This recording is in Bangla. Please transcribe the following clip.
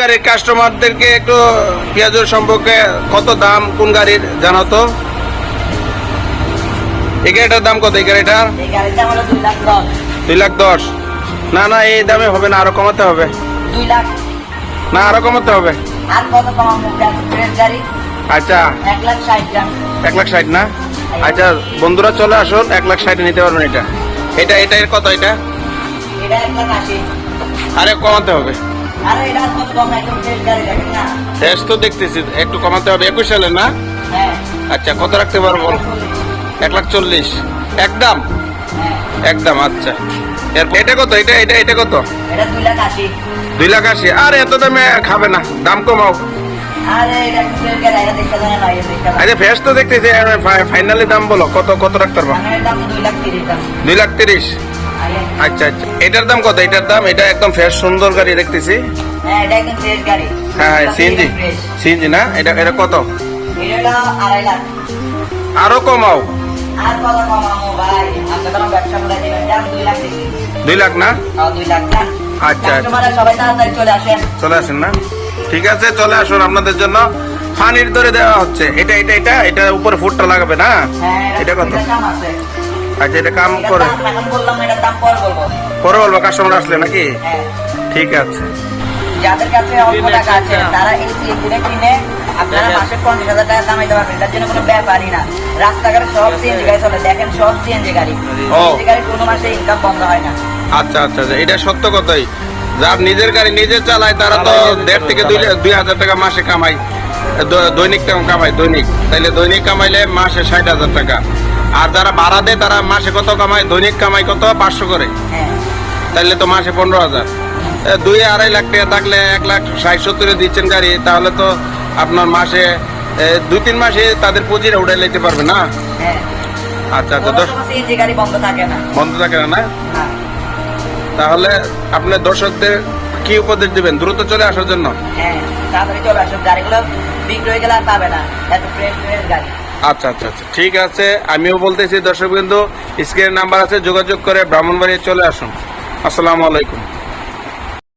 গাড়ির কাস্টমারদেরকে একটু পেঁয়াজের সম্পর্কে কত দাম কোন গাড়ির জানাতো এই গাড়িটার দাম কত? এই গাড়িটার? দুই লাখ দশ। না না এই দামে হবে না আরও কমাতে হবে। না আরও কমাতে হবে? আচ্ছা। এক লাখ ষাট না? আচ্ছা বন্ধুরা চলে আসুন। এক লাখ ষাটে নিতে পারবেন এটা। এটা এটা কত এটা? আরে কমাতে হবে। শেষ তো দেখতেছি একটু কমাতে হবে। একুশ সালে না? হ্যাঁ। আচ্ছা কত রাখতে পারব এক লাখ চল্লিশ। একদম? হ্যাঁ। একদম আচ্ছা। এটা কত? এটা এটা এটা কত? দুই লাখ আশি। আর এত দামে খাবে না। দাম কমাও। আচ্ছা ফেস তো দেখতেছি ফাইনালি দাম বলো কত কত রাখতে পারব? দুই লাখ তিরিশ। আচ্ছা আচ্ছা। এটার দাম কত? এটার দাম এটা একদম ফ্রেশ সুন্দর গাড়ি দেখতেছি। হ্যাঁ হ্যাঁ হ্যাঁ সিএনজি। সিএনজি না? এটা এটা কত? আরও কমাও। দাম দুই লাখ না? আচ্ছা, আচ্ছা। চলে আসেন। না? ঠিক আছে চলে আসুন। আপনাদের জন্য ফানির ধরে দেওয়া হচ্ছে। এটা এটা এটা? এটা উপরে ফুটটা লাগাবে না? হ্যাঁ এটা কত? আচ্ছা এটা কাম করে বললাম না, দাম পরে বলব পরে বলব কাস্টমার আসলে নাকি? হ্যাঁ। ঠিক আছে। যাদের কাছে অল্প টাকা আছে তারা এই সিএনজিটা কিনে আপনারা মাসে পঞ্চাশ হাজার টাকা কামাইতে পারবেন। এটার জন্য কোনো ব্যাপারই না। রাস্তাঘাটে সব সিএনজি গাড়ি চলে। দেখেন সব সিএনজি গাড়ি। সিএনজি গাড়ি কোনো মাসে ইনকাম বন্ধ হয় না। আচ্ছা আচ্ছা আচ্ছা। এটা সত্য কথাই। যার নিজের গাড়ি নিজে চালায় তারা তো দেড় থেকে দুই দুই হাজার টাকা মাসে কামাই দৈনিক তেমন কামাই দৈনিক। তাইলে দৈনিক কামাইলে মাসে ষাট হাজার টাকা। আর যারা ভাড়া দেয় তারা মাসে কত কামায়? দৈনিক কামাই কত? পাঁচশো করে। হ্যাঁ। তাইলে তো মাসে পনেরো হাজার। দুই আড়াই লাখ টাকা থাকলে এক লাখ ষাট সত্তরে দিচ্ছেন গাড়ি তাহলে তো আপনার মাসে দুই তিন মাসে তাদের পুঁজিটা উঠে নিতে পারবে না? হ্যাঁ। আচ্ছা আচ্ছা দশ বন্ধ থাকে না। বন্ধ থাকে না না? না তাহলে আপনার দর্শকদের কি উপদেশ দিবেন? দ্রুত চলে আসার জন্য। হ্যাঁ তাড়াতাড়ি চলে আসুন। গাড়িগুলো বিক্রি হয়ে গেলে আর পাবে না। এত ফ্রেশ আচ্ছা আচ্ছা আচ্ছা। ঠিক আছে, আমিও বলতেছি দর্শক বিন্দু স্ক্রিনের নাম্বার আছে, যোগাযোগ করে ব্রাহ্মণবাড়িয়ে চলে আসুন। আসসালামু আলাইকুম।